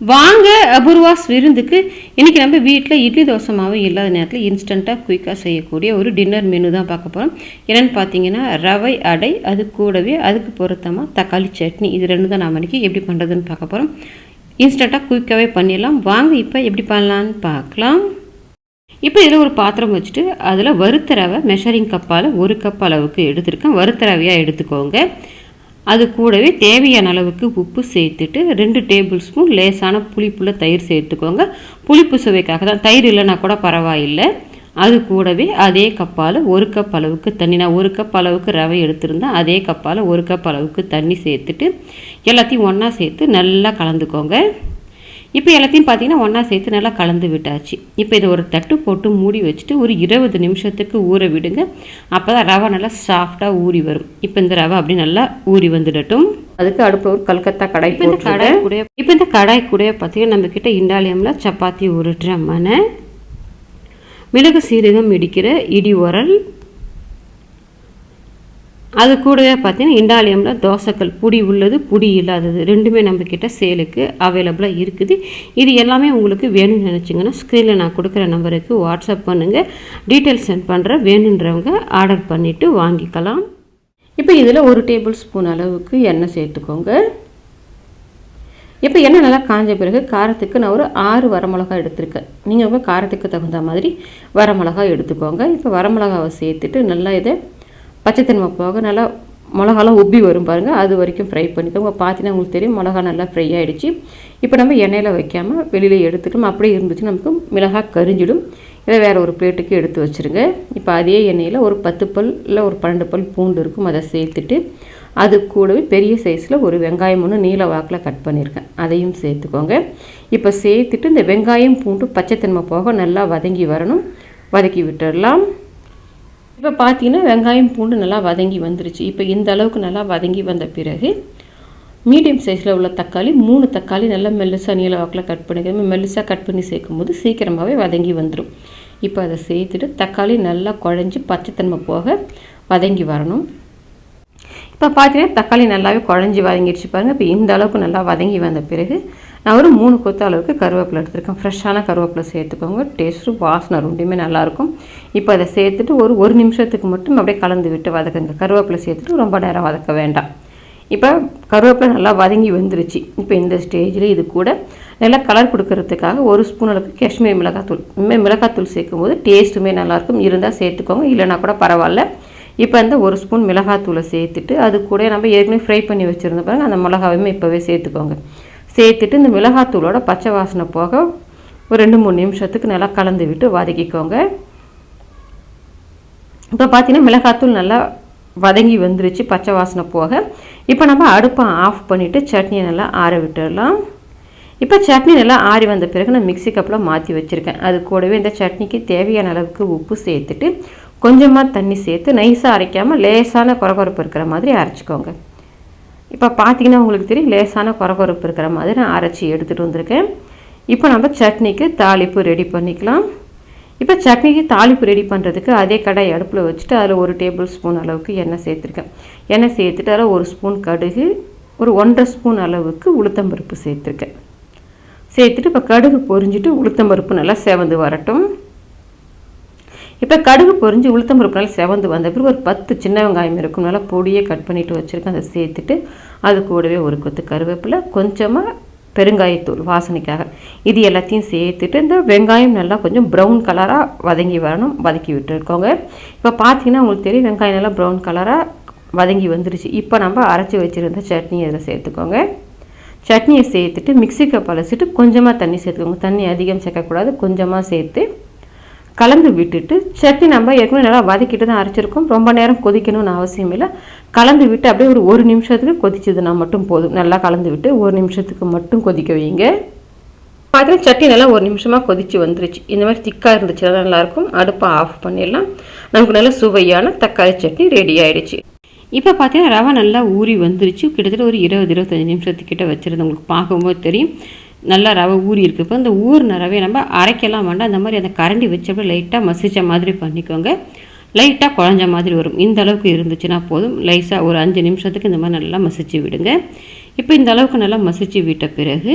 வாங்க அபூர்வாஸ் விருந்துக்கு. இன்றைக்கி நம்ம வீட்டில் இட்லி தோசை மாவு இல்லாத நேரத்தில் இன்ஸ்டண்ட்டாக குயிக்காக செய்யக்கூடிய ஒரு டின்னர் மெனு தான் பார்க்க போகிறோம் என்னென்னு பார்த்தீங்கன்னா ரவை அடை அது கூடவே அதுக்கு பொருத்தமாக தக்காளி சட்னி. இது ரெண்டு தான் நாம் இன்றைக்கி எப்படி பண்ணுறதுன்னு பார்க்க போகிறோம் இன்ஸ்டண்ட்டாக குயிக்காகவே பண்ணிடலாம். வாங்க இப்போ எப்படி பண்ணலான்னு பார்க்கலாம். இப்போ இதில் ஒரு பாத்திரம் வச்சுட்டு அதில் வறுத்த ரவை மெஷரிங் கப்பால் ஒரு கப் அளவுக்கு எடுத்திருக்கேன். வறுத்த ரவையாக எடுத்துக்கோங்க. அது கூடவே தேவையான அளவுக்கு உப்பு சேர்த்துட்டு ரெண்டு டேபிள் ஸ்பூன் லேசான புளிப்புள்ள தயிர் சேர்த்துக்கோங்க. புளிப்பு சுவைக்காக தான். தயிர் இல்லைனா கூட பரவாயில்லை. அது கூடவே அதே கப்பால் ஒரு கப் அளவுக்கு தண்ணி. நான் ஒரு கப் அளவுக்கு ரவை எடுத்திருந்தேன். அதே கப்பால் ஒரு கப் அளவுக்கு தண்ணி சேர்த்துட்டு எல்லாத்தையும் ஒன்றா சேர்த்து நல்லா கலந்துக்கோங்க. இப்போ எல்லாத்தையும் பார்த்தீங்கன்னா ஒன்றா சேர்த்து நல்லா கலந்து விட்டாச்சு. இப்போ இதை ஒரு தட்டு போட்டு மூடி வச்சுட்டு ஒரு இருபது நிமிஷத்துக்கு ஊற விடுங்க. அப்போ தான் ரவை நல்லா சாஃப்டாக ஊறி வரும். இப்போ இந்த ரவை அப்படி நல்லா ஊறி வந்துடட்டும். அதுக்கு அடுப்பில் ஒரு கல்கத்தா கடாய் இப்போ இந்த கடாய் கூட இப்போ இந்த கடாய் கூட பார்த்தீங்கன்னா நம்மக்கிட்ட இண்டாலியமில் சப்பாத்தி உருட்டுற மனை மிளகு சீரகம் இடிக்கிற இடி உரல் அது கூடவே பார்த்தீங்கன்னா இண்டாலியமில் தோசைக்கல் புடி உள்ளது புடி இல்லாதது. ரெண்டுமே நம்மக்கிட்ட சேலுக்கு அவைலபிளாக இருக்குது. இது எல்லாமே உங்களுக்கு வேணும்னு நினச்சிங்கன்னா ஸ்க்ரீனில் நான் கொடுக்குற நம்பருக்கு வாட்ஸ்அப் பண்ணுங்கள் டீட்டெயில்ஸ் சென்ட் பண்ணுறேன் வேணுன்றவங்க ஆர்டர் பண்ணிவிட்டு வாங்கிக்கலாம். இப்போ இதில் ஒரு டேபிள் ஸ்பூன் அளவுக்கு எண்ணெய் சேர்த்துக்கோங்க. இப்போ எண்ணெய் நல்லா காஞ்ச பிறகு காரத்துக்கு நான் ஒரு ஆறு வரமிளகா எடுத்திருக்கேன். நீங்கள் உங்கள் காரத்துக்கு தகுந்த மாதிரி வரமிளகா எடுத்துக்கோங்க. இப்போ வரமிளகாவை சேர்த்துட்டு நல்லா இதை பச்சைத்தன்மை போக நல்லா மிளகாலாம் உப்பி வரும் பாருங்கள் அது வரைக்கும் ஃப்ரை பண்ணிக்கோங்க. பார்த்தீங்கன்னா உங்களுக்கு தெரியும் மிளகா நல்லா ஃப்ரை ஆகிடுச்சு இப்போ நம்ம எண்ணெயில் வைக்காமல் வெளியில் எடுத்துக்கணும் அப்படியே இருந்துச்சு நமக்கு மிளகா கரிஞ்சிடும். இதை வேறு ஒரு பிளேட்டுக்கு எடுத்து வச்சுருங்க. இப்போ அதே எண்ணெயில் ஒரு பத்து பல் இல்லை ஒரு பன்னெண்டு பல் பூண்டு இருக்கும். அதை சேர்த்துட்டு அது கூடவே பெரிய சைஸில் ஒரு வெங்காயம் ஒன்று நீல வாக்கில் கட் பண்ணியிருக்கேன் அதையும் சேர்த்துக்கோங்க. இப்போ சேர்த்துட்டு இந்த வெங்காயம் பூண்டு பச்சைத்தன்மை போக நல்லா வதங்கி வரணும். வதக்கி விட்டுடலாம். இப்போ பார்த்தீங்கன்னா வெங்காயம் பூண்டு நல்லா வதங்கி வந்துருச்சு. இப்போ இந்த அளவுக்கு நல்லா வதங்கி வந்த பிறகு மீடியம் சைஸில் உள்ள தக்காளி மூணு தக்காளி நல்லா மெல்லுசாக நீள வாக்கில் கட் பண்ணிக்கிறோம் மெல்லுசாக கட் பண்ணி சேர்க்கும்போது சீக்கிரமாகவே வதங்கி வந்துடும் இப்போ அதை சேர்த்துட்டு தக்காளி நல்லா குழஞ்சி பச்சைத்தன்மை போக வதங்கி வரணும். இப்போ பார்த்தீங்கன்னா தக்காளி நல்லாவே குழஞ்சி வதங்கிடுச்சு பாருங்கள் இப்போ இந்த அளவுக்கு நல்லா வதங்கி வந்த பிறகு நான் ஒரு மூணு கொத்து அளவுக்கு கருவேப்பிலை எடுத்திருக்கேன். ஃப்ரெஷ்ஷான கருவேப்பிலை சேர்த்துக்கோங்க. டேஸ்ட்டு வாசனை ரெண்டுமே நல்லாயிருக்கும். இப்போ அதை சேர்த்துட்டு ஒரு ஒரு நிமிஷத்துக்கு மட்டும் அப்படியே கலந்து விட்டு வதக்குங்க. கருவேப்பிலை சேர்த்துட்டு ரொம்ப நேரம் வதக்க வேண்டாம். இப்போ கருவேப்பிலை நல்லா வதங்கி வந்துருச்சு. இப்போ இந்த ஸ்டேஜில் இது கூட நல்லா கலர் கொடுக்கறதுக்காக ஒரு ஸ்பூன் அளவுக்கு காஷ்மீர் மிளகாத்தூள். இனிமேல் மிளகாத்தூள் சேர்க்கும் போது டேஸ்ட்டுமே நல்லாயிருக்கும். இருந்தால் சேர்த்துக்கோங்க. இல்லைனா கூட பரவாயில்ல. இப்போ இந்த ஒரு ஸ்பூன் மிளகாத்தூளை சேர்த்துட்டு அது கூட நம்ம ஏற்கனவே ஃப்ரை பண்ணி வச்சுருந்த பாருங்க. அந்த மிளகாவையுமே இப்போவே சேர்த்துக்கோங்க. சேர்த்துட்டு இந்த மிளகாத்தூளோட பச்சை வாசனை போக ஒரு ரெண்டு மூணு நிமிஷத்துக்கு நல்லா கலந்து விட்டு வதக்கிக்கோங்க. இப்போ பார்த்தீங்கன்னா மிளகாத்தூள் நல்லா வதங்கி வந்துருச்சு பச்சை வாசனை போக. இப்போ நம்ம அடுப்பை ஆஃப் பண்ணிவிட்டு சட்னியை நல்லா ஆற விட்டுடலாம். இப்போ சட்னி நல்லா ஆறி வந்த பிறகு நான் மிக்சி கப்பில் மாற்றி வச்சுருக்கேன். அது கூடவே இந்த சட்னிக்கு தேவையான அளவுக்கு உப்பு சேர்த்துட்டு கொஞ்சமாக தண்ணி சேர்த்து நைஸாக அரைக்காமல் லேசான குறகுறப்பு இருக்கிற மாதிரி அரைச்சிக்கோங்க. இப்போ பார்த்தீங்கன்னா உங்களுக்கு தெரியும் லேசான குறகுறப்பு இருக்கிற மாதிரி நான் அரைச்சி எடுத்துகிட்டு வந்திருக்கேன். இப்போ நம்ம சட்னிக்கு தாளிப்பு ரெடி பண்ணிக்கலாம். இப்போ சட்னிக்கு தாளிப்பு ரெடி பண்ணுறதுக்கு அதே கடாய் அடுப்பில் வச்சுட்டு அதில் ஒரு டேபிள் ஸ்பூன் அளவுக்கு எண்ணெய் சேர்த்துருக்கேன். எண்ணெய் சேர்த்துட்டு அதில் ஒரு ஸ்பூன் கடுகு ஒரு ஒன்றரை ஸ்பூன் அளவுக்கு உளுத்தம்பருப்பு சேர்த்துருக்கேன். சேர்த்துட்டு இப்போ கடுகு பொரிஞ்சிட்டு உளுத்தம்பருப்பு நல்லா செவந்து வரட்டும். இப்போ கடுகு பொறிஞ்சு உளுத்தம் பருப்பு நல்லா செவந்து வந்த பிறகு ஒரு பத்து சின்ன வெங்காயம் இருக்கும். நல்லா பொடியே கட் பண்ணிவிட்டு வச்சுருக்கேன். அதை சேர்த்துட்டு அது கூடவே ஒரு கொத்து கருவேப்பிலை கொஞ்சமாக பெருங்காயத்தூள் வாசனைக்காக. இது எல்லாத்தையும் சேர்த்துட்டு இந்த வெங்காயம் நல்லா கொஞ்சம் ப்ரௌன் கலராக வதங்கி வரணும் வதக்கி விட்டுருக்கோங்க. இப்போ பார்த்தீங்கன்னா உங்களுக்கு தெரியும் வெங்காயம் நல்லா ப்ரௌன் கலராக வதங்கி வந்துருச்சு. இப்போ நம்ம அரைச்சி வச்சுருந்த சட்னி அதில் சேர்த்துக்கோங்க. சட்னியை சேர்த்துட்டு மிக்சி கப் அலசிட்டு கொஞ்சமாக தண்ணி சேர்த்துக்கோங்க. தண்ணி அதிகம் சேர்க்கக்கூடாது கொஞ்சமாக சேர்த்து கலந்து விட்டுட்டு சட்னி நம்ம ஏற்கனவே நல்லா வதக்கிட்டு தான் அரைச்சிருக்கோம். ரொம்ப நேரம் கொதிக்கணும்னு அவசியம் இல்லை. கலந்து விட்டு அப்படியே ஒரு ஒரு நிமிஷத்துக்கு கொதிச்சதுன்னா மட்டும் போதும். நல்லா கலந்து விட்டு ஒரு நிமிஷத்துக்கு மட்டும் கொதிக்க வைங்க. பார்த்தீங்கன்னா சட்னி நல்லா ஒரு நிமிஷமாக கொதித்து வந்துருச்சு. இந்த மாதிரி திக்காக இருந்துச்சுன்னா நல்லாயிருக்கும். அடுப்பை ஆஃப் பண்ணிடலாம். நமக்கு நல்ல சுவையான தக்காளி சட்னி ரெடி ஆகிடுச்சு இப்போ பார்த்தீங்கன்னா ரவை நல்லா ஊறி வந்துருச்சு. கிட்டத்தட்ட ஒரு இருபது இருபத்தஞ்சி நிமிஷத்துக்கிட்ட வச்சுருந்து உங்களுக்கு பார்க்கும்போது தெரியும். நல்லா ரவை ஊறி இருக்கு. இப்போ இந்த ஊறின ரவையை நம்ம அரைக்கலாம் வேண்டாம். அந்த மாதிரி அந்த கரண்டி வச்சப்போ லைட்டாக மசிச்ச மாதிரி பண்ணிக்கோங்க. லைட்டாக குழஞ்ச மாதிரி வரும். இந்த அளவுக்கு இருந்துச்சுன்னா போதும். லைஸாக ஒரு அஞ்சு நிமிஷத்துக்கு இந்த மாதிரி நல்லா மசிச்சு விடுங்க. இப்போ இந்த அளவுக்கு நல்லா மசிச்சு விட்ட பிறகு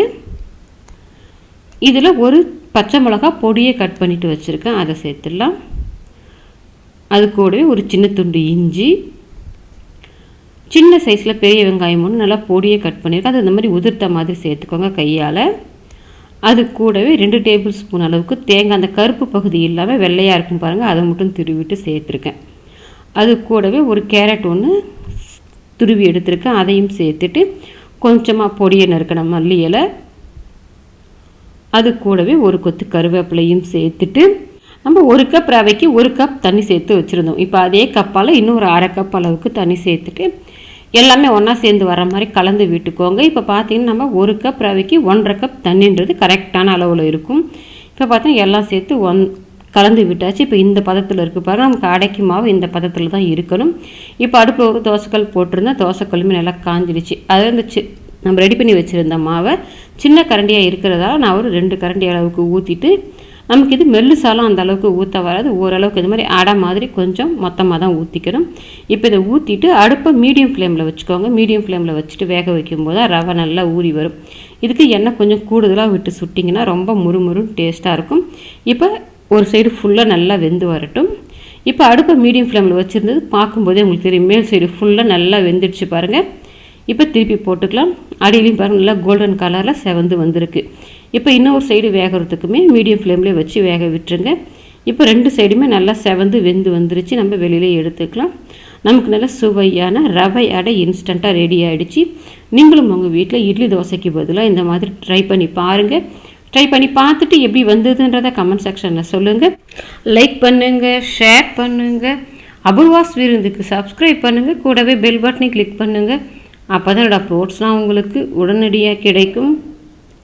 இதில் ஒரு பச்சை மிளகா பொடியை கட் பண்ணிவிட்டு வச்சுருக்கேன். அதை சேர்த்துடலாம். அது கூடவே ஒரு சின்ன துண்டு இஞ்சி சின்ன சைஸில் பெரிய வெங்காயம் ஒன்று நல்லா பொடியை கட் பண்ணியிருக்கேன். அது இந்த மாதிரி உதிர்த்த மாதிரி சேர்த்துக்கோங்க கையால். அது கூடவே ரெண்டு டேபிள் ஸ்பூன் அளவுக்கு தேங்காய் அந்த கருப்பு பகுதி இல்லாமல் வெள்ளையாக இருக்கும் பாருங்கள் அதை மட்டும் துருவிட்டு சேர்த்துருக்கேன். அது கூடவே ஒரு கேரட் ஒன்று துருவி எடுத்திருக்கேன். அதையும் சேர்த்துட்டு கொஞ்சமாக பொடியை நறுக்கணும் மல்லி இலை. அது கூடவே ஒரு கொத்து கருவேப்பிலையும் சேர்த்துட்டு நம்ம ஒரு கப் ரவைக்கு ஒரு கப் தண்ணி சேர்த்து வச்சுருந்தோம். இப்போ அதே கப்பால் இன்னும் ஒரு அரை கப் அளவுக்கு தண்ணி சேர்த்துட்டு எல்லாமே ஒன்றா சேர்ந்து வர மாதிரி கலந்து விட்டுக்கோங்க. இப்போ பார்த்தீங்கன்னா நம்ம ஒரு கப் ரவைக்கு ஒன்றரை கப் தண்ணின்றது கரெக்டான அளவில் இருக்கும். இப்போ பார்த்தீங்கன்னா எல்லாம் சேர்த்து ஒன் கலந்து விட்டாச்சு. இப்போ இந்த பதத்தில் இருக்குது பாருங்கள் நமக்கு அடைக்கு மாவு இந்த பதத்தில் தான் இருக்கணும். இப்போ அடுப்பு ஒரு தோசைக்கல் போட்டிருந்தா தோசைக்கல்லுமே நல்லா காஞ்சிடுச்சு. அது இந்த சி நம்ம ரெடி பண்ணி வச்சுருந்த மாவை சின்ன கரண்டியாக இருக்கிறதால நான் ஒரு ரெண்டு கரண்டி அளவுக்கு ஊற்றிட்டு நமக்கு இது மெல்லுசாலும் அந்த அளவுக்கு ஊற்ற வராது. ஓரளவுக்கு இது மாதிரி அடை மாதிரி கொஞ்சம் மொத்தமாக தான் ஊற்றிக்கணும் இப்போ இதை ஊற்றிட்டு அடுப்பை மீடியம் ஃப்ளேமில் வச்சுக்கோங்க. மீடியம் ஃப்ளேமில் வச்சுட்டு வேக வைக்கும்போது தான் ரவை நல்லா ஊறி வரும். இதுக்கு எண்ணெய் கொஞ்சம் கூடுதலாக விட்டு சுட்டிங்கன்னா ரொம்ப முறுமுறுன்னு டேஸ்ட்டாக இருக்கும். இப்போ ஒரு சைடு ஃபுல்லாக நல்லா வெந்து வரட்டும். இப்போ அடுப்பை மீடியம் ஃப்ளேமில் வச்சுருந்தது பார்க்கும்போதே உங்களுக்கு தெரியும். மேல் சைடு ஃபுல்லாக நல்லா வெந்துடுச்சு பாருங்கள் இப்போ திருப்பி போட்டுக்கலாம். அடியிலையும் பாருங்கள் நல்லா கோல்டன் கலரில் செவந்து வந்திருக்கு. இப்போ இன்னொரு சைடு வேகிறதுக்குமே மீடியம் ஃப்ளேம்லேயே வச்சு வேக விட்டுருங்க. இப்போ ரெண்டு சைடுமே நல்லா செவந்து வெந்து வந்துருச்சு. நம்ம வெளியிலே எடுத்துக்கலாம். நமக்கு நல்ல சுவையான ரவை அடை இன்ஸ்டண்ட்டாக ரெடி ஆகிடுச்சு நீங்களும் உங்கள் வீட்டில் இட்லி தோசைக்கு பதிலாக இந்த மாதிரி ட்ரை பண்ணி பாருங்கள் ட்ரை பண்ணி பார்த்துட்டு எப்படி வந்ததுன்றதை கமெண்ட் செக்ஷனில் சொல்லுங்கள் லைக் பண்ணுங்கள் ஷேர் பண்ணுங்கள் அபூர்வாஸ் விருந்துக்கு சப்ஸ்கிரைப் பண்ணுங்கள் கூடவே பெல் பட்டனை கிளிக் பண்ணுங்கள் அப்போ தான் என்னோடய அப்லோட்ஸ்லாம் உங்களுக்கு உடனடியாக கிடைக்கும்.